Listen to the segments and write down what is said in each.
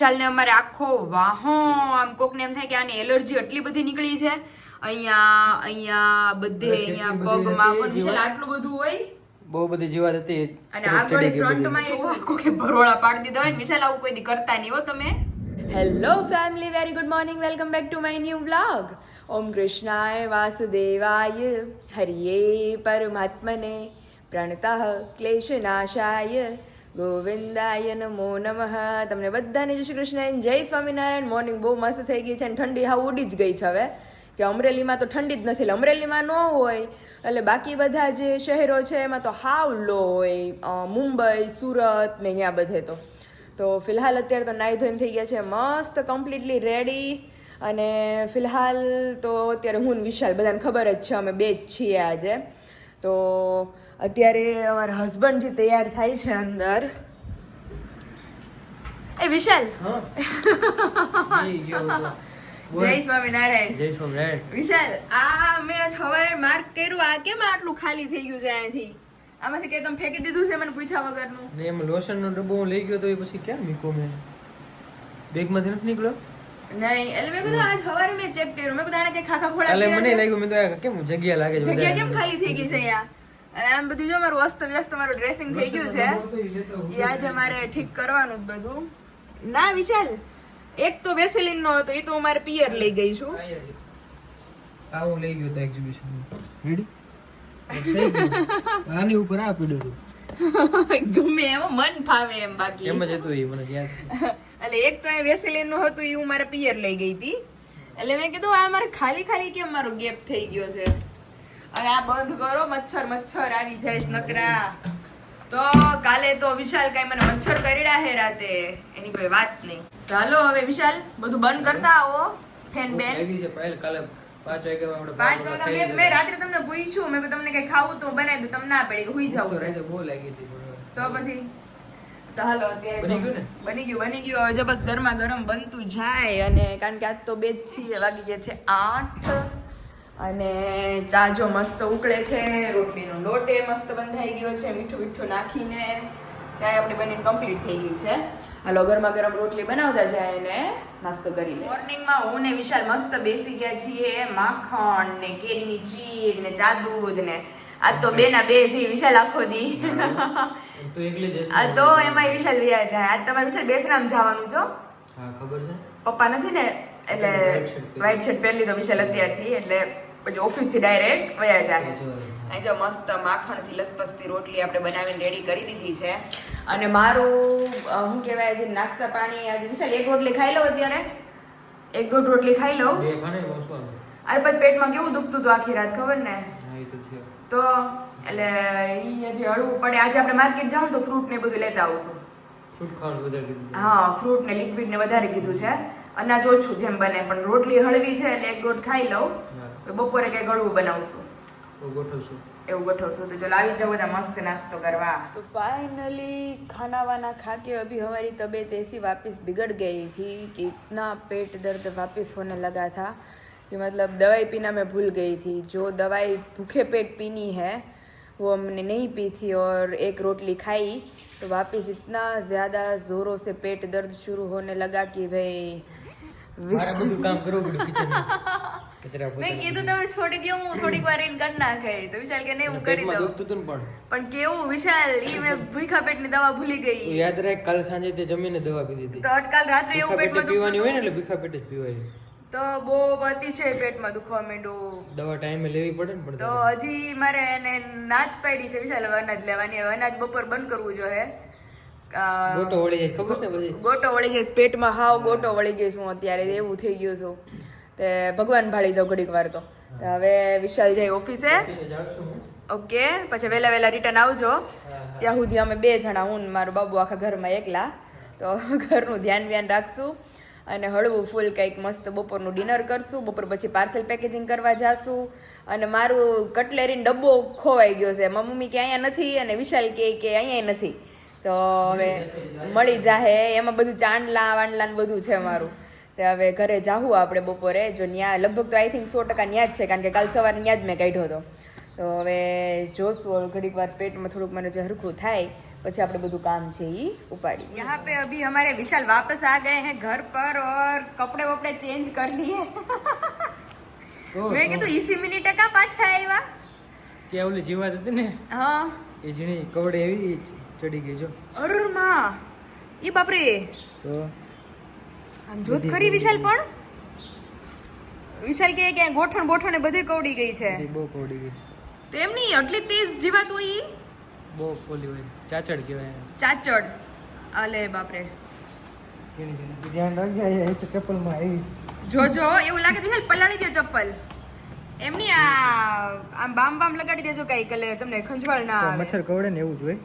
ચાલને અમારે આખો વાહો આમ કોકને એમ થાય કે આની એલર્જી એટલી બધી નીકળી છે. અહીંયા અહીંયા બધે અહીંયા પગમાં વિશાલ આટલું બધું હોય. બહુ બધી જીવાત હતી. અને આગળ ફ્રન્ટમાં એવું આખું કે ભરોડા પાડી દીધા હોય ને વિશાલ આવું કોઈ કરતા નહીં હો તમે. Hello family very good morning welcome back to my new vlog ઓમ કૃષ્ણાય વાસુદેવાય. હરિયે પરમાત્મને. પ્રણતઃ ક્લેશનાશાય. ગોવિંદાય નમો નમઃ. તમને બધાને જય શ્રી કૃષ્ણ. જય સ્વામિનારાયણ. મોર્નિંગ બહુ મસ્ત થઈ ગઈ છે અને ઠંડી હા ઉડી જ ગઈ છે હવે. કે અમરેલીમાં તો ઠંડી જ નથી અમરેલીમાં ન હોય. એટલે બાકી બધા જે શહેરો છે એમાં તો હાવ લો હોય. મુંબઈ, સુરત ને અહીંયા બધે તો. તો ફિલહાલ અત્યારે તો નાહી ધોઈને થઈ ગયા છે. મસ્ત કમ્પ્લીટલી રેડી અને ફિલહાલ તો અત્યારે હું વિશાલ બધાને ખબર જ છે, અમે બે જ છીએ આજે. તો અત્યારે અમારા હસબન્ડ જે તૈયાર થાય છે અંદર. એ વિશાલ. જય સ્વામિનારાયણ. જય સ્વામિનારાયણ. વિશાલ આ મેં સવારે માર્ક કર્યું આ કેમ આટલું ખાલી થઈ ગયું છે અહીંથી? આમાંથી કે તમે ફેંકી દીધું છે મને પૂછ્યા વગરનું? ને એમ લોશન નો ડબ્બો હું લઈ ગયો તો એ પછી ક્યાં મીકો મેં? બેગમાંથી નથી નીકળ્યો? નહીં એટલે મેં કીધું આજ સવારે મેં ચેક કર્યું. મેં કીધું આને કે ખાખા ફોડા એટલે મને લાગ્યું મેં તો કેમ જગ્યા લાગે છે જગ્યા કેમ ખાલી થઈ ગઈ છે અહીંયા? અને આમ બધું જો મારું અસ્ત વ્યસ્ત મારું ડ્રેસિંગ થઈ ગયું છે. એ આજે મારે ઠીક કરવાનું જ બધું. ના વિશાલ એક તો વેસેલિન નો હતો એ તો હું મારે પિયર લઈ ગઈ છું. આવો લઈ ગયો તો એક્ઝિબિશન રેડી આની ઉપર આ પીડ્યું હતું. ગમે એમ મન ફાવે એમ બાકી. એમ જ હતું એ મને યાદ એટલે એક તો એ વેસેલિનનું હતું એ હું મારા પિયર લઈ ગઈ હતી. એટલે મેં કીધું આ મારે ખાલી ખાલી કેમ મારો ગેપ થઈ ગયો છે? અને આ બંધ કરો મચ્છર મચ્છર આવી જાય નકરા. તો કાલે તો વિશાલ કઈ મને મચ્છર કરડ્યા હે રાતે. એની કોઈ વાત નહીં. ચાલો હવે વિશાલ બધું બંધ કરતા આવો ફેન બેન. કાલે પાંચ વાગ્યા મેં મેં રાત્રે તમને પૂછ્યું મેં તમને કઈ ખાવું તો બનાવી દઉં તમને ના પડી કે હુઈ જાવ તો પછી? તો હાલો અત્યારે બની ગયું બની ગયું બની ગયું. હવે જો બસ ગરમા ગરમ બનતું જાય અને કારણ કે આજ તો બે જ છીએ વાગી ગયા છે આઠ. અને ચા જો મસ્ત ઉકળે છે રોટલીનો લોટ એ મસ્ત બંધાઈ ગયો છે મીઠું મીઠું નાખીને ચા આપણી બનીને કમ્પ્લીટ થઈ ગઈ છે. હાલો ગરમા ગરમ રોટલી બનાવતા જાય અને નાસ્તો કરી લે. મોર્નિંગમાં હું ને વિશાલ મસ્ત બેસી ગયા છીએ માખણ ને કેરીની ચીર ને ચા દૂધ ને. આ તો બે ના બે છે વિશાલ આખો દી. આ તો એમાં વિશાલ વ્યા જાય. આજ તમારે વિશાલ બેસરામ જવાનું છો ખબર છે? પપ્પા નથી ને? એટલે વ્હાઈટ શર્ટ પહેરી લીધો વિશાલ અત્યારથી એટલે પછી ઓફિસથી ડાયરેક્ટ વયા જાય. અહીં જો મસ્ત માખણથી લસપસતી રોટલી આપણે બનાવીને રેડી કરી દીધી છે. અને મારું શું કહેવાય આજે નાસ્તા પાણી આજે વિશાલ એક રોટલી ખાઈ લઉં અત્યારે? એક દોઢ રોટલી ખાઈ લઉં. અરે પછી પેટમાં કેવું દુખતું હતું આખી રાત ખબર ને? તો એટલે ઈ હજી હળવું પડે. આજે આપણે માર્કેટ જાઉં તો ફ્રૂટ ને બધું લેતા આવશું. હા ફ્રૂટ ને લિક્વિડ ને વધારે કીધું છે. અનાજ ઓછું જેમ બને પણ રોટલી હળવી છે એટલે એક દોઢ ખાઈ લઉં. તો બપોરે કઈ ગળવું બનાવશું તો ગોઠવશું એવું ગોઠવશું તો ચલો આવી જાઓ બધા મસ્ત નાસ્તો કરવા तो फाइनली खाना वाना खा के अभी हमारी तबीयत ऐसी वापस बिगड़ गई थी कि इतना पेट दर्द वापस होने लगा था कि मतलब दवाई पीना मैं भूल गई थी जो दवाई भूखे पेट पीनी है वो हमने नहीं पी थी और एक रोटली खाई तो वापस इतना ज़्यादा ज़ोरों से पेट दर्द शुरू होने लगा कि भाई મારે બધું મેં કીધું તમે છોડી દો હું થોડીક વાર ઇન કરી નાખે. તો વિશાલ કે નહીં હું કરી દઉં. પણ? પણ કેવું વિશાલ ઈ મેં ભૂખા પેટની દવા ભૂલી ગઈ. યાદ રાખ કાલ સાંજે તે જમીને દવા પીધી હતી. તો અટકાલ રાત્રે એવું પેટમાં પીવાની હોય ને એટલે ભૂખા પેટે જ પીવાય. તો બહુ અતિશય પેટમાં દુખવા માંડ્યું. દવા ટાઈમે લેવી પડે ને પણ તો હજી મારે એને નાચ પાડી છે વિશાલ અનાજ લેવાની હવે અનાજ બપોર બંધ કરવું જોઈએ ગોટો વળી જાય ખબર છે ને પછી ગોટો વળી જાય પેટમાં હાવ ગોટો વળી જઈશ હું અત્યારે એવું થઈ ગયું છું. તે ભગવાન ભાળી જાઉં ઘડીક વાર તો. હવે વિશાલ જાય ઓફિસે. ઓકે પછી વહેલા વહેલા રિટર્ન આવજો. ત્યાં સુધી અમે બે જણા હું મારું બાબુ આખા ઘરમાં એકલા. તો ઘરનું ધ્યાન વ્યાન રાખશું અને હળવું ફૂલ કંઈક મસ્ત બપોરનું ડિનર કરશું. બપોર પછી પાર્સલ પેકેજિંગ કરવા જાશું. અને મારું કટલેરીનો ડબ્બો ખોવાઈ ગયો છે. મમ્મી કે અહીંયા નથી અને વિશાલ કે કે અહીંયા નથી. તો હવે મળી જાહે. એમાં બધું ચાંદલા વાંડલા બધું છે મારું. તે હવે ઘરે જાહું આપણે બપોરે જો ન્યા લગભગ તો આઈ થિંક સો ટકા ન્યા જ છે કારણ કે કાલ સવારે ન્યા જ મેં કાઢ્યો હતો તો હવે જોશું હવે ઘડીક વાર પેટમાં થોડુંક મને જે હરખું થાય પછી આપણે બધું કામ છે એ ઉપાડી यहाँ पे अभी हमारे विशाल वापस आ गए हैं घर पर और कपड़े वपड़े चेंज कर लिए તો મેં કીધું ઈસી મિનિટે કા પાછા આવ્યા કે ઓલી જીવાત હતી ને હા એ ઝીણી કવડે એવી ચડી ગઈ જો અરુર માં ઈ બાપરે તો આમ જોત ખરી વિશાલ પણ? વિશાલ કે કે ગોઠણ બોઠણ એ બધી કવડી ગઈ છે. એ બહુ કવડી ગઈ તો એમ નહીં આટલી તેજ જીવાત હોય ઈ? બહુ ઓલી હોય ચાચડ કહેવાય ચાચડ? અલે બાપરે. ધ્યાન રાખજે આ એસે ચપ્પલમાં આવી છે. જો જો એવું લાગે તો વિશાલ પલાળી દે ચપ્પલ. એમની આ આમ બામ બામ લગાડી દેજો કઈ કલે તમને ખંજવાળ ના આવે. મચ્છર કવડે ને એવું જ હોય.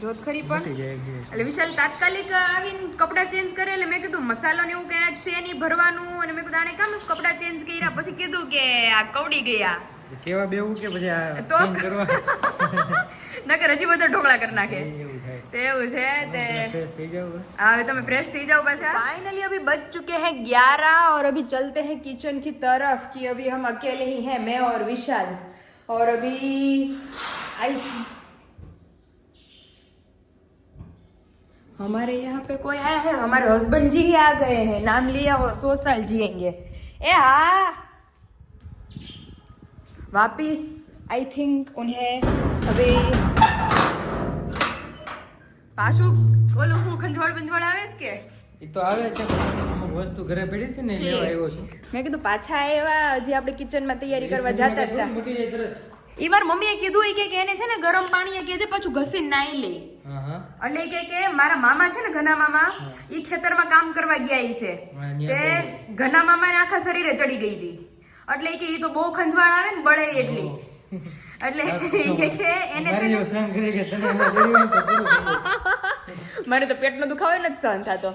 જોત ખરી મટી પણ જાય એક દિવસ એટલે વિશાલ તાત્કાલિક આવીને કપડાં ચેન્જ કરે એટલે મેં કીધું મસાલો ને એવું કે આજ છે નહીં ભરવાનું અને મેં કીધું આને કામ કપડાં ચેન્જ કર્યા પછી કીધું કે આ કવડી ગયા કેવા બેવું કે પછી આ તો? change કરવા નકર હજી બધા ઢોકળા કરી નાખે એવું થાય તે એવું છે તે ફ્રેશ થઈ જાવ હવે. हाँ अभी તમે फ्रेश થઈ जाओ पाछा फाइनली अभी बज चुके हैं ग्यारह और अभी चलते हैं किचन की तरफ कि अभी हम अकेले ही हैं मैं और विशाल और अभी आई हमारे यहाँ पे कोई आया है हमारे हस्बैंड जी ही आ गए हैं नाम लिया और सौ साल जिएंगे ए हाँ वापिस आई थिंक उन्हें अभी પાછું ઓલું હું ખંજવાળ બંજવાળ આવે છે કે એ તો આવે છે પણ અમુક વસ્તુ ઘરે પડી હતી ને લેવા આવ્યો છું મેં કીધું પાછા આવ્યા હજી આપણે કિચનમાં તૈયારી કરવા જતા જ હતા એ વાર મમ્મીએ કીધું ઈ કે કે એને છે ને ગરમ પાણીએ કે છે પાછું ઘસીને નાઈ લે. એટલે કે કે મારા મામા છે ને ઘના મામા ઈ ખેતરમાં કામ કરવા ગયા ઈ છે. તે. ઘના મામાને આખા શરીરે ચડી ગઈ હતી એટલે કે ઈ તો બહુ ખંજવાળ આવે ને બળે એટલી. એટલે ઈ કે કે એને છે મને તો પેટનો દુખાવો નથી સહન થતો.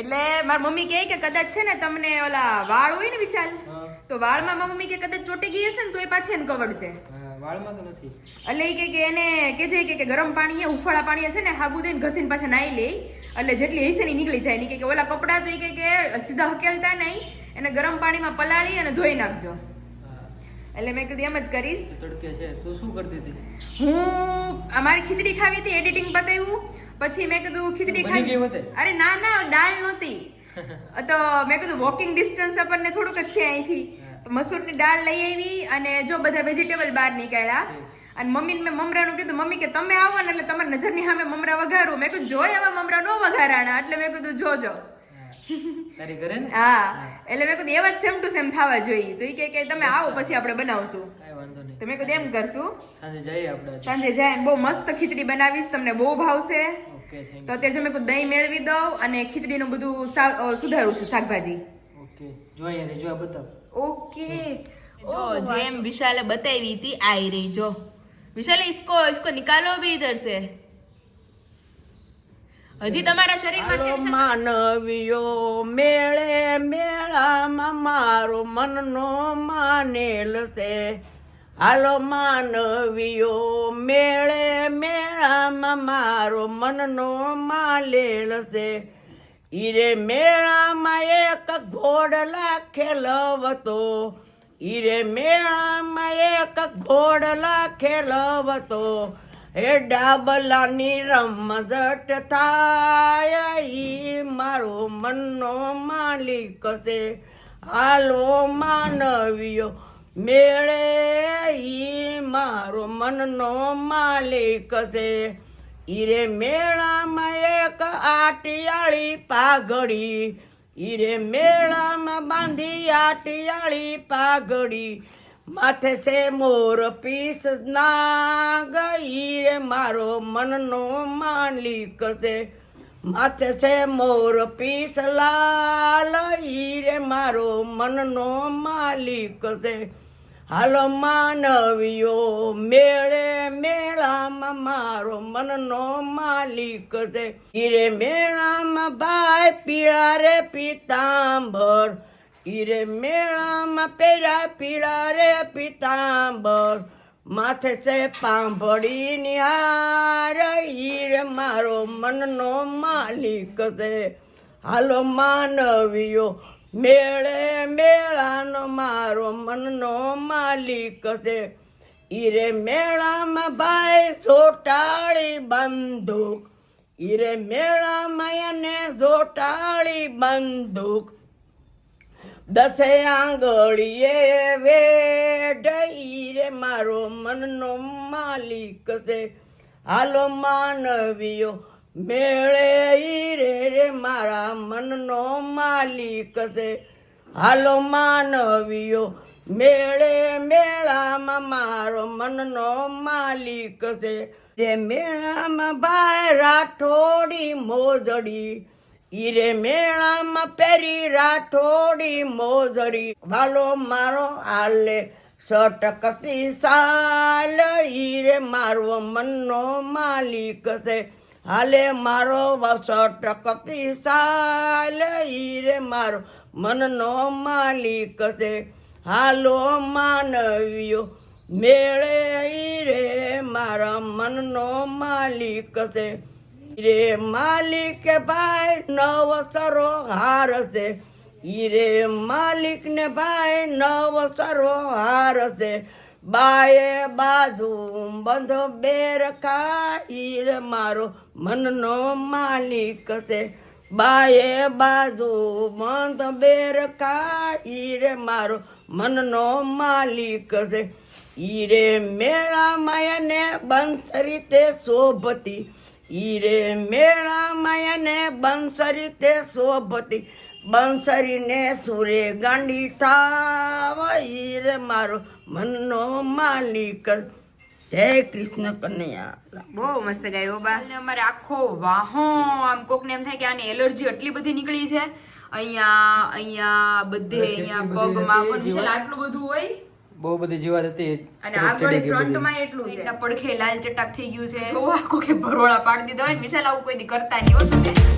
એટલે મારી મમ્મી કહે કે કદાચ છે ને તમને ઓલા વાળ હોય ને વિશાલ તો વાળમાં મમ્મી કે કદાચ ચોટી ગઈ હશે ને તો એ પાછી એને કવડશે. વાળમાં તો નથી. એટલે એ કે કે એને કે છે કે કે ગરમ પાણીએ ઉફાળા પાણીએ છે ને હાબુ દઈને ઘસીને પાછા નાઈ લે. એટલે જેટલી હશે ને નીકળી જાય. ની કે ઓલા કપડાં તો એ કે કે સીધા હકેલતા નહીં. એને ગરમ પાણીમાં પલાળી અને ધોઈ નાખજો. એટલે મેં કીધું એમ જ કરીશ. તડકે છે. તું શું કરતી હતી? હું અમારી ખીચડી ખાવી હતી એડિટિંગ પતાવ્યું. પછી મેં કીધું ખીચડી ખાવી. અરે ના ના દાળ નહોતી. તો મેં કીધું વોકિંગ ડિસ્ટન્સ આપણને થોડુંક જ છે અહીંથી. મસૂરની દાળ લઈ આવી અને જો બધા વેજીટેબલ બહાર નીકળ્યા. અને મમ્મીને મેં મમરાનું કીધું મમ્મી કે તમે આવો ને એટલે તમારી નજરની સામે મમરા વઘારું. મેં કીધું જોઈ એવા મમરા નો વઘારાણા. એટલે મેં કીધું જોજો. હા. એટલે મેં કીધું એવા જ સેમ ટુ સેમ થવા જોઈએ. તો એ કે કે તમે આવો પછી આપણે બનાવશું. તમે તો મેં કીધું એમ કરશું. સાંજે જઈએ આપણે સાંજે જાય બહુ મસ્ત ખીચડી બનાવીશ તમને બહુ ભાવશે. તો અત્યારે જો મેં કીધું દહીં મેળવી દઉં અને ખીચડીનું બધું સુધારું છું શાકભાજી. ઓકે જોઈએ જો બતાવ. ઓકે જો જેમ વિશાલે બતાવી હતી આઈ રહી જો વિશાલે इसको इसको निकालो भी इधर से હજી તમારા શરીરમાં છે વિશાલ? માનવીઓ મેળે મેળામાં મારો મનનો માનેલ છે હાલો માનવીઓ મેળે મેળામાં મારો મનનો માલેલ છે ઈરે મેળામાં એક ઘોડલા ખેલવતો ઈરે મેળામાં એક ઘોડલા ખેલવતો હે ડાબલાની રમઝટ થાય, ઈ મારો મનનો માલિક છે. હાલો માનવીઓ, મેળે ઈ મારો મનનો માલિક છે. ઈરે મેળામાં એક આટિયાળી પાઘડી, ઈરે મેળામાં બાંધી આટિયાળી પાઘડી. માથે છે મોર પીસ નાગ, ઈરે મારો મનનો માલિક છે. માથે છે મોર પીસ લાલ, ઈરે મારો મનનો માલિક છે. હાલો માનવીઓ મેળે મેળામાં મારો મનનો માલિક છે. ઈરે મેળામાં ભાઈ પીળા રે પિતાંબર. ઈરે મેળામાં પેરા પીળા રે પિતાંબર. માથે છે પાંભળી નિહાર ઈરે મારો મનનો માલિક છે. હાલો માનવીઓ મેળે મેળાનો મારો મનનો માલિક છે. ઈરે મેળામાં ભાઈ સોટાળી બંદૂક. ઈરે મેળામાં એને સોટાળી બંદૂક. દસે આંગળીએ વેઢ, ઈરે મારો મનનો માલિક છે. હાલો માનવીઓ મેળે ઈરે રે મારા મનનો માલિક છે. હાલો માનવીઓ, મેળે મેળામાં મારો મનનો માલિક છે. રે મેળામાં ભાઈ રાઠોડી મોજડી, ઈરે મેળામાં પેરી રાઠોડી મોજડી. વાલો મારો આલે સટકતી સાલ, ઈરે મારો મનનો માલિક છે. હાલે મારો સટકતી સાલે ઈરે મારો મનનો માલિક છે. હાલો માનવીઓ, મેળે રે મારા મનનો માલિક છે. રે માલિક ભાઈ નવ સરો હાર છે. રે માલિક ને ભાઈ નવ સરો હાર છે. બાએ બાજુ બંધો બેર ઈરે મારો મનનો માલિક છે. બાએ બાજુ બંધ બેર ઈરે મારો મનનો માલિક છે. ઈરે મેળામાં માયને બંસરી તે શોભતી. ઈરે મેળામાં માયને બંસરી તે શોભતી. બંસરીને સુરે ગાંડી થાવ ઈરે મારો મનનો માલિક જય કૃષ્ણ કનૈયા બહુ મસ્ત ગાયો બા. એટલે અમારે આખો વાહો આમ કોકને એમ થાય કે આની એલર્જી એટલી બધી નીકળી છે. અહીંયા અહીંયા બધે અહીંયા પગમાં પણ આટલું બધું હોય. બહુ બધી જીવાત હતી. અને આગળ ફ્રન્ટમાં ફ્રન્ટમાં એટલું છે. એના પડખે લાલ ચટાક થઈ ગયું છે. જો આખો કે ભરોડા પાડી દીધા હોય મિશાલ આવું કોઈ દી કરતા નહીં હો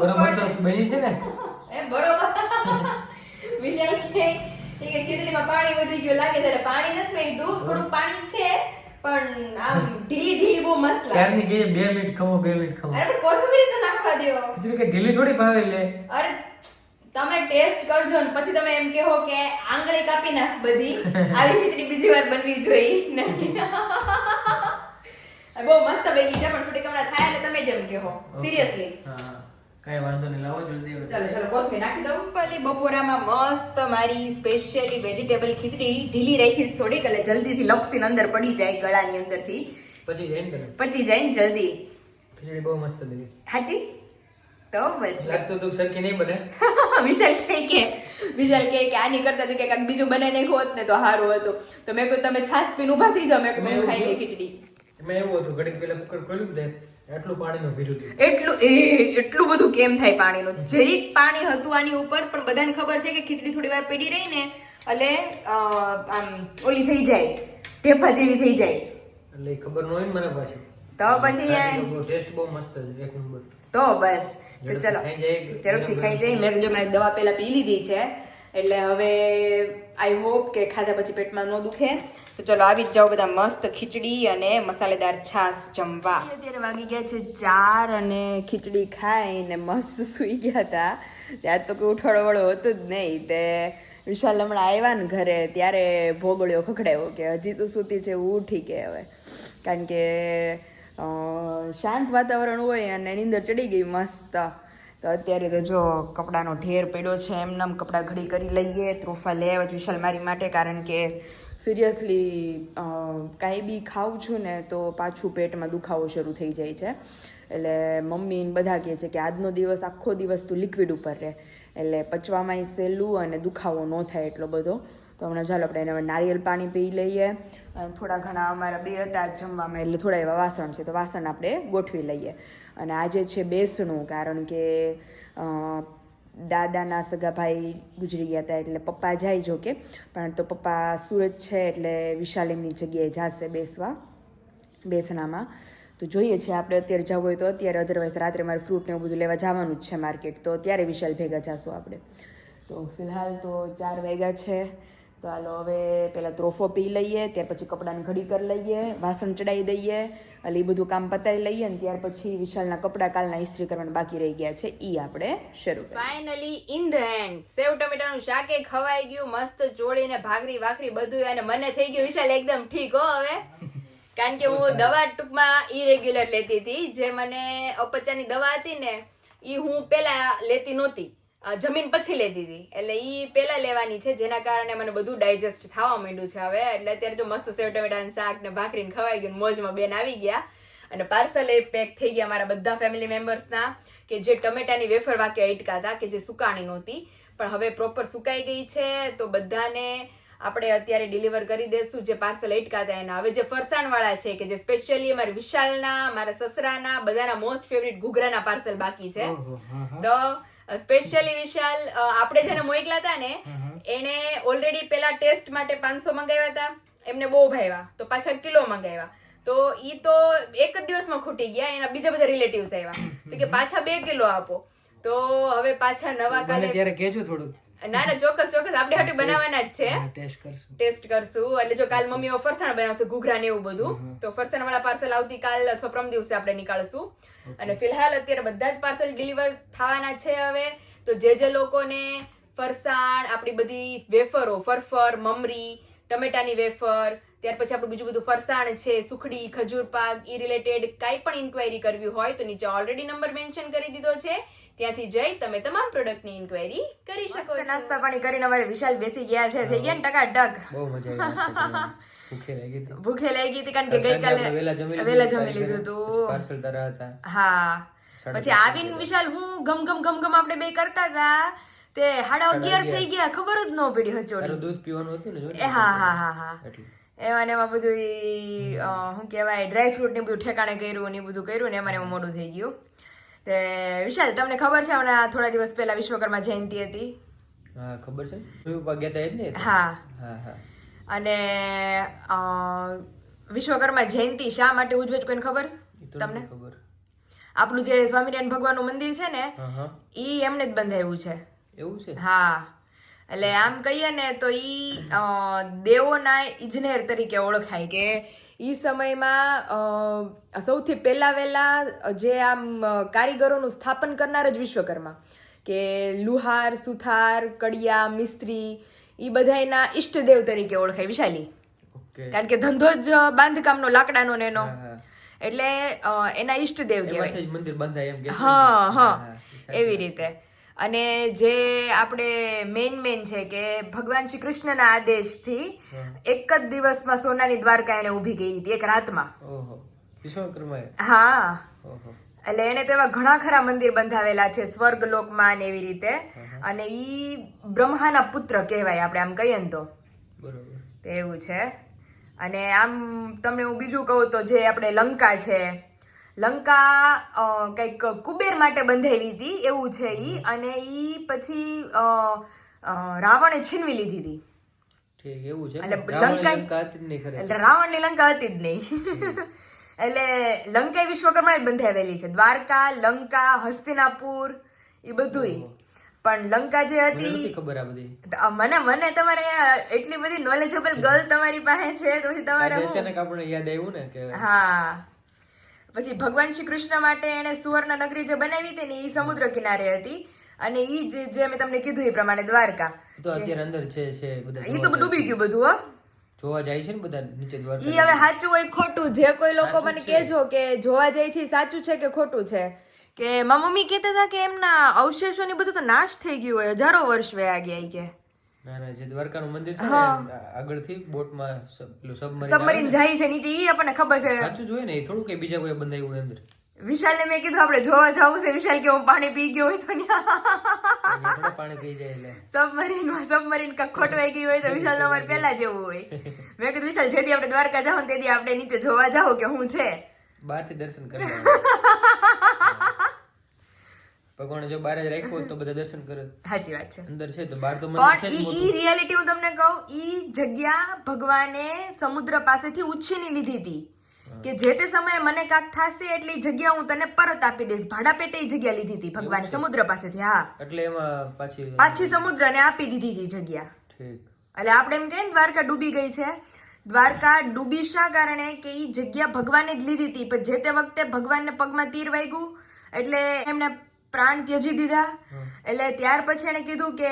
બરોબર તો બની છે ને? એ બરોબર. વિશાલ કે કે ખીચડીમાં પાણી વધી ગયું લાગે છે પાણી નથી વધ્યું થોડું પાણી છે પણ આમ ઢીલી ઢીલી બહુ મસ્ત લાગે. ત્યારની કે બે મિનિટ ખમો બે મિનિટ ખમો. અરે કોથમીર તો નાખવા દેવો ખીચડી કે ઢીલી થોડી ભાવે લે? અરે તમે ટેસ્ટ કરજો ને પછી તમે એમ કહો કે આંગળી કાપી નાખ બધી. આવી ખીચડી બીજી વાર બનવી જોઈએ. નહીં બહુ મસ્ત બની છે પણ થોડીક હમણાં થાય અને તમે જેમ કહો. સિરિયસલી કઈ વાંધો નહીં લાવો જલ્દી. ચાલો ચાલો કોથમીર નાખી દઉં. પેલી બપોરામાં મસ્ત મારી સ્પેશિયલી વેજીટેબલ ખીચડી ઢીલી રાખી થોડીક એટલે જલ્દીથી લપસીને અંદર પડી જાય ગળાની અંદરથી. પછી જઈને તને પચી જાય ને જલ્દી. ખીચડી બહુ મસ્ત બની. હાજી? તો બસ. લાગતું તું સરખી નહીં બને. વિશાલ કહે કે વિશાલ કહે કે આની કરતા તો કે કાંઈક બીજું બનાવી નાખ્યું હોત ને તો સારું હતું. તો મેં કહ્યું તમે છાસ પીને ઊભા થઈ જાઓ. મેં કહ્યું ખાઈ લે ખીચડી. એમાં એવું હતું ઘડીક પેલા કુકર ખોલ્યું ને એટલું પાણીનું ભીરું હતું એટલું એ એટલું બધું કેમ થાય પાણીનું? જરીક પાણી હતું આની ઉપર પણ બધાને ખબર છે કે ખીચડી થોડી વાર પડી રહી ને એટલે આમ ઓલી થઈ જાય ઢેફા જેવી થઈ જાય. એટલે ખબર ન હોય ને મને પાછી. તો પછી યાર ટેસ્ટ બહુ મસ્ત છે એક નંબર. તો બસ તો ચલો ચલો. ખાઈ જાય. ખાઈ જાય. મેં તો જો મેં દવા પહેલા પી લીધી છે એટલે હવે આઈ હોપ કે ખાધા પછી પેટમાં ન દુખે. તો ચલો આવી જ જાઓ બધા મસ્ત ખીચડી અને મસાલેદાર છાશ જમવા. અત્યારે વાગી ગયા છે ચાર અને ખીચડી ખાઈને મસ્ત સૂઈ ગયા હતા. ત્યાં તો કોઈ ઉઠાડો હતો જ નહીં. તે વિશાલ હમણાં આવ્યા ને ઘરે, ત્યારે ભોગળ્યો, ખખડાયો કે હજી તો સૂતી છે ઉઠી કે હવે. કારણ કે શાંત વાતાવરણ હોય અને નીંદર ચડી ગઈ મસ્ત. તો અત્યારે તો જો કપડાનો ઢેર પડ્યો છે, એમનેમ કપડાં ઘડી કરી લઈએ ત્રોફા લઈ આવ્યા વિશાલ મારી માટે, કારણ કે સિરિયસલી કાંઈ બી ખાઉં છું ને તો પાછું પેટમાં દુખાવો શરૂ થઈ જાય છે. એટલે મમ્મી બધા કહે છે કે આજનો દિવસ આખો દિવસ તું લિક્વિડ ઉપર રહે. એટલે પચવામાંય સહેલું અને દુખાવો ન થાય એટલો બધો. તો હમણાં ચાલો આપણે એને નારિયેલ પાણી પી લઈએ. અને થોડા ઘણા અમારા બે હતા, જમવામાં એટલે થોડા એવા વાસણ છે, તો વાસણ આપણે ગોઠવી લઈએ. અને આજે છે બેસણું, કારણ કે દાદાના સગા ભાઈ ગુજરી ગયા હતા એટલે પપ્પા જાય જો કે પણ તો પપ્પા સુરત છે એટલે વિશાલ એમની જગ્યાએ જાશે બેસવા, બેસણામાં. તો જોઈએ છે, આપણે અત્યારે જવું હોય તો અત્યારે અધરવાઇઝ રાત્રે મારે ફ્રૂટ ને એવું બધું લેવા જવાનું જ છે માર્કેટ તો ત્યારે વિશાલ ભેગા જાશું આપણે. તો ફિલહાલ તો ચાર વાગ્યા છે. તો હાલો, હવે પહેલાં ત્રોફો પી લઈએ, ત્યાર પછી કપડાને ઘડી કરી લઈએ, વાસણ ચડાવી દઈએ, એટલે એ બધું કામ પતાવી લઈએ ને ત્યાર પછી વિશાલના કપડાં કાલના ઇસ્ત્રી કરવાના બાકી રહી ગયા છે. એ આપણે શરૂ finally in the end sev ટમેટાનું શાકે ખવાઈ ગયું, મસ્ત ચોળીને ભાખરી વાખરી બધું અને મને થઈ ગયું. વિશાલ એકદમ ઠીક હો હવે. કારણ કે હું દવા ટૂંકમાં ઇરેગ્યુલર લેતી હતી, જે મને અપચાની દવા હતી ને એ હું પહેલા લેતી નહોતી. જમીન પછી લેતી હતી. એટલે એ પેલા લેવાની છે જેના કારણે મને બધું ડાયજેસ્ટ થવા માંડ્યું છે હવે. એટલે અત્યારે જો મસ્ત સેવ ટમેટાનું શાક ને ભાખરીને ખવાઈ ગયું મોજમાં બેન આવી ગયા. અને પાર્સલ એ પેક થઈ ગયા મારા બધા ફેમિલી મેમ્બર્સના કે જે ટમેટાની વેફર વાકે અટકા હતા કે જે સુકાણી નહોતી. પણ હવે પ્રોપર સુકાઈ ગઈ છે તો બધાને આપણે અત્યારે ડિલિવર કરી દેશું જે પાર્સલ અટકા હતા એના. હવે જે ફરસાણ વાળા છે કે જે સ્પેશિયલી અમારા વિશાલના મારા સસરાના બધાના મોસ્ટ ફેવરિટ ઘૂઘરાના પાર્સલ બાકી છે. તો સ્પેશિયલી વિશાલ આપણે જેને મોકલા હતા ને એને ઓલરેડી પેલા ટેસ્ટ માટે પાંચસો મંગાવ્યા હતા. એમને બહુ ભાવ્યા. તો પાછા કિલો મંગાવ્યા. તો ઈ તો એક જ દિવસમાં ખૂટી ગયા એના બીજા બધા રિલેટિવ્સ આવ્યા. તો કે પાછા બે કિલો આપો. તો હવે પાછા નવા કાલે ત્યારે કેજો થોડુંક. ના ના ચોક્કસ ચોક્કસ. આપણે હાટુ બનાવવાના જ છે. ટેસ્ટ કરશું. ટેસ્ટ કરશું. એટલે જો કાલ મમ્મીઓ ફરસાણ બનાવશે ઘૂઘરા ને એવું બધું તો ફરસાણ વાળા પાર્સલ આવતી કાલ અથવા પ્રમ દિવસે આપણે નીકાળશું. અને ફિલહાલ અત્યારે બધા જ પાર્સલ ડિલિવર થવાના છે હવે. તો જે જે લોકોને ફરસાણ આપણી બધી વેફરો ફરફર મમરી ટમેટાની વેફર ત્યાર પછી આપણું બીજું બધું ફરસાણ છે સુખડી ખજૂર પાક ઈ રિલેટેડ કાંઈ પણ ઇન્ક્વાયરી કરવી હોય તો નીચે ઓલરેડી નંબર મેન્શન કરી દીધો છે. ત્યાંથી જઈ તમે તમામ પ્રોડક્ટની ઇન્ક્વાયરી કરી શકો છો. નાસ્તા પાણી કરીને અમારે વિશાલ બેસી ગયા છે. થઈ ગયા ટકા ડગ. બહુ મજા આવી ભૂખે લાગી હતી. ગઈ હતી કારણ કે ગઈકાલે વેલા જમી લીધું. હતું. પાર્સલ તારા હતા. હા. પછી આવીને વિશાલ હું ગમ ગમ ગમ ગમ આપણે બે કરતા હતા. તે હાડા અગિયાર થઈ ગયા. ખબર જ ન પડી હચોડી દૂધ પીવાનું હતું ને હા હા હા હા. એમાં એમાં બધું શું કહેવાય ડ્રાય ફ્રૂટ ને બધું ઠેકાણે કર્યું ને બધું કર્યું ને એમાં એમાં મોડું થઈ ગયું. તે વિશાલ તમને ખબર છે હમણાં થોડા દિવસ પહેલા વિશ્વકર્મા જયંતિ હતી? હા ખબર છે. એ ને હા. હા અને વિશ્વકર્મા જયંતિ શા માટે ઉજવે છે કોઈને ખબર? તમને? ખબર. આપણું જે સ્વામિનારાયણ ભગવાનનું મંદિર છે ને ઈ એમને જ બંધાયું છે. એવું છે? હા. એટલે આમ કહીએ ને તો ઈ દેવોના ઇજનેર તરીકે ઓળખાય કે ઈ સમયમાં સૌથી પહેલા વહેલા જે આમ કારીગરોનું સ્થાપન કરનાર જ વિશ્વકર્મા. કે લુહાર સુથાર કડિયા મિસ્ત્રી ઈ બધાયના ઈષ્ટદેવ તરીકે ઓળખાય વિશાલી. કારણ કે ધંધો જ બાંધકામનો લાકડાનો ને એનો. એટલે એના ઈષ્ટદેવ કહેવાય. હા હા, એવી રીતે. અને જે આપણે મેઇન મેઇન છે કે ભગવાન શ્રી કૃષ્ણના આદેશથી એક જ દિવસમાં સોનાની દ્વારકા એને ઊભી કરી હતી એક રાતમાં. હા. એટલે એને તો એવા ઘણા ખરા મંદિર બંધાવેલા છે સ્વર્ગ લોકમાં ને એવી રીતે. અને ઈ બ્રહ્માના પુત્ર કહેવાય આપણે આમ કહીએ ને તો એવું છે. અને આમ તમને હું બીજું કહું તો જે આપણે લંકા છે લંકા કંઈક કુબેર માટે બંધાવી હતી એવું છે એ અને ઈ પછી રાવણે છીનવી લીધી હતી. એટલે રાવણની લંકા હતી જ નહીં એટલે લંકા વિશ્વકર્મા જ બંધાવેલી છે. દ્વારકા લંકા હસ્તિનાપુર એ બધુંય. પણ લંકા જે હતી ખબર આ બધી. મને મને તમારે એટલી બધી નોલેજેબલ ગર્લ તમારી પાસે છે તો પછી તમારે અચાનક યાદ આવ્યું ને કે હા. પછી ભગવાન શ્રી કૃષ્ણ માટે એણે સુવર્ણ નગરી જે બનાવી હતી ને એ સમુદ્ર કિનારે હતી અને ઈ જે જે મેં તમને કીધું એ પ્રમાણે દ્વારકા. તો અત્યારે અંદર છે છે બધા ઈ તો ડૂબી ગયું બધું હો. જોવા જાય છે ને બધા નીચે દ્વારકા ઈ હવે સાચું હોય ખોટું? જે કોઈ લોકો મને કહેજો કે જોવા જાય છે સાચું છે કે ખોટું છે? કે મમ્મી કહેતા હતા કે એમના અવશેષો ને બધું તો નાશ થઈ ગયું હોય હજારો વર્ષ વયા ગયા કે. ના ના ને સબમરીન સબમરીન જાય છે નીચે ઈ આપણને ખબર છે. સાચું જોઈએ ને થોડું કઈ બીજા કોઈ બંધાયું હોય અંદર. વિશાલને મેં કીધું આપણે જોવા જવું છે. વિશાલ કે હું પાણી પી ગયો હોય તો પાણી પી જાય એટલે. સબમરીનમાં સબમરીન કા ખોટવાઈ ગઈ હોય તો વિશાલ અમારે પેલા જેવું હોય. મેં કીધું વિશાલ જેથી આપણે દ્વારકા જાવ ને તેથી આપણે નીચે જોવા જાવ કે હું છે. બહારથી દર્શન કરવા ભગવાને જો બહાર જ રાખ્યો તો બધા દર્શન કરે. સાચી વાત છે. અંદર છે તો બહાર તો પણ ઈ ઈ રિયાલિટી હું તમને કહું ઈ જગ્યા ભગવાને સમુદ્ર પાસેથી ઉછીની લીધી હતી. કે જે તે સમયે મને કાંક થશે એટલે ઈ જગ્યા હું તને પરત આપી દઈશ. ભાડા પેટે ઈ જગ્યા લીધી હતી ભગવાને સમુદ્ર પાસેથી હા. એટલે એમાં પાછી પાછી સમુદ્રને આપી દીધી છે જગ્યા. ઠીક. એટલે આપણે એમ કહીએ ને દ્વારકા ડૂબી ગઈ છે. દ્વારકા ડૂબી શા કારણે કે એ જગ્યા ભગવાને જ લીધી હતી પણ જે તે વખતે ભગવાનને પગમાં તીર વાગ્યું એટલે એમને પ્રાણ ત્યજી દીધા. એટલે ત્યાર પછી એણે કીધું કે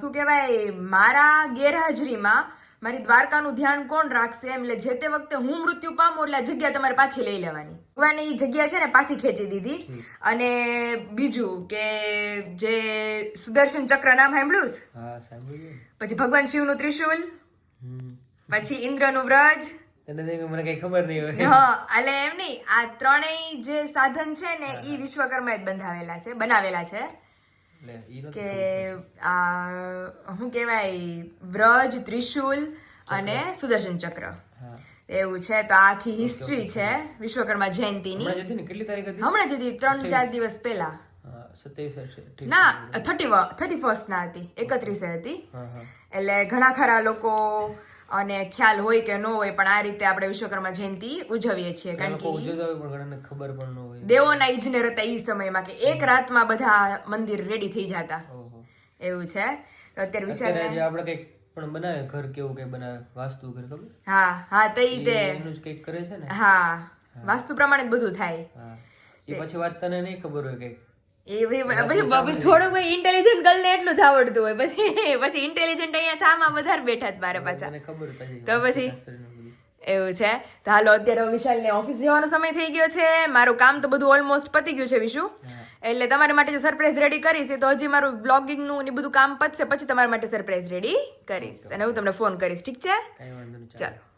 શું કહેવાય મારા ગેરહાજરીમાં મારી દ્વારકાનું ધ્યાન કોણ રાખશે? એમ એટલે જે તે વખતે હું મૃત્યુ પામું એટલે આ જગ્યા તમારે પાછી લઈ લેવાની. ભગવાને એ જગ્યા છે ને પાછી ખેંચી દીધી. અને બીજું કે જે સુદર્શન ચક્ર નામ સાંભળ્યું પછી ભગવાન શિવનું ત્રિશુલ પછી ઇન્દ્રનું વ્રજ મને કઈ ખબર નહીં હોય. હા એટલે એમ નહીં આ ત્રણેય જે સાધન છે ને એ વિશ્વકર્માએ જ બંધાવેલા છે બનાવેલા છે. કે શું કહેવાય વ્રજ ત્રિશુલ અને સુદર્શન ચક્ર. એવું છે તો આખી હિસ્ટ્રી છે વિશ્વકર્મા જયંતિની. હમણાં જ હતી? ત્રણ ચાર દિવસ પહેલા. ના થર્ટી થર્ટી ફર્સ્ટ ના હતી એકત્રીસે હતી. એટલે ઘણા ખરા લોકો અને ખ્યાલ હોય કે ન હોય પણ આ રીતે આપણે વિશ્વકર્મા જયંતિ ઉજવીએ છીએ કારણ કે ખબર પણ ન હોય. દેવોના ઇજનેર હતા એ સમયમાં કે એક રાતમાં બધા મંદિર રેડી થઈ જતા. એવું છે? તો અત્યારે વિશાલ આપણે કંઈક પણ બનાવે ઘર કેવું કઈ બનાવે વાસ્તુ ઘર ખબર? હા હા તો ઈ તે કંઈક કરે છે ને? હા વાસ્તુ પ્રમાણે જ બધું થાય. એ પછી વાત તને નહીં ખબર હોય કઈ એ ભઈ- થોડું ઇન્ટેલિજન્ટ ગર્લ ને એટલું જ આવડતું હોય. પછી પછી ઇન્ટેલિજન્ટ અહીંયા છામાં વધારે બેઠા જ મારે પાછા. તો પછી? એવું છે. તો હાલો અત્યારે વિશાલને ઓફિસ જવાનો સમય થઈ ગયો છે. મારું કામ તો બધું ઓલમોસ્ટ પતી ગયું છે વિશુ. એટલે તમારા માટે સરપ્રાઈઝ રેડી કરીશ તો હજી મારું બ્લોગિંગનું ને બધું કામ પતશે પછી તમારા માટે સરપ્રાઈઝ રેડી કરીશ. અને હું તમને ફોન કરીશ ઠીક છે? ચાલો.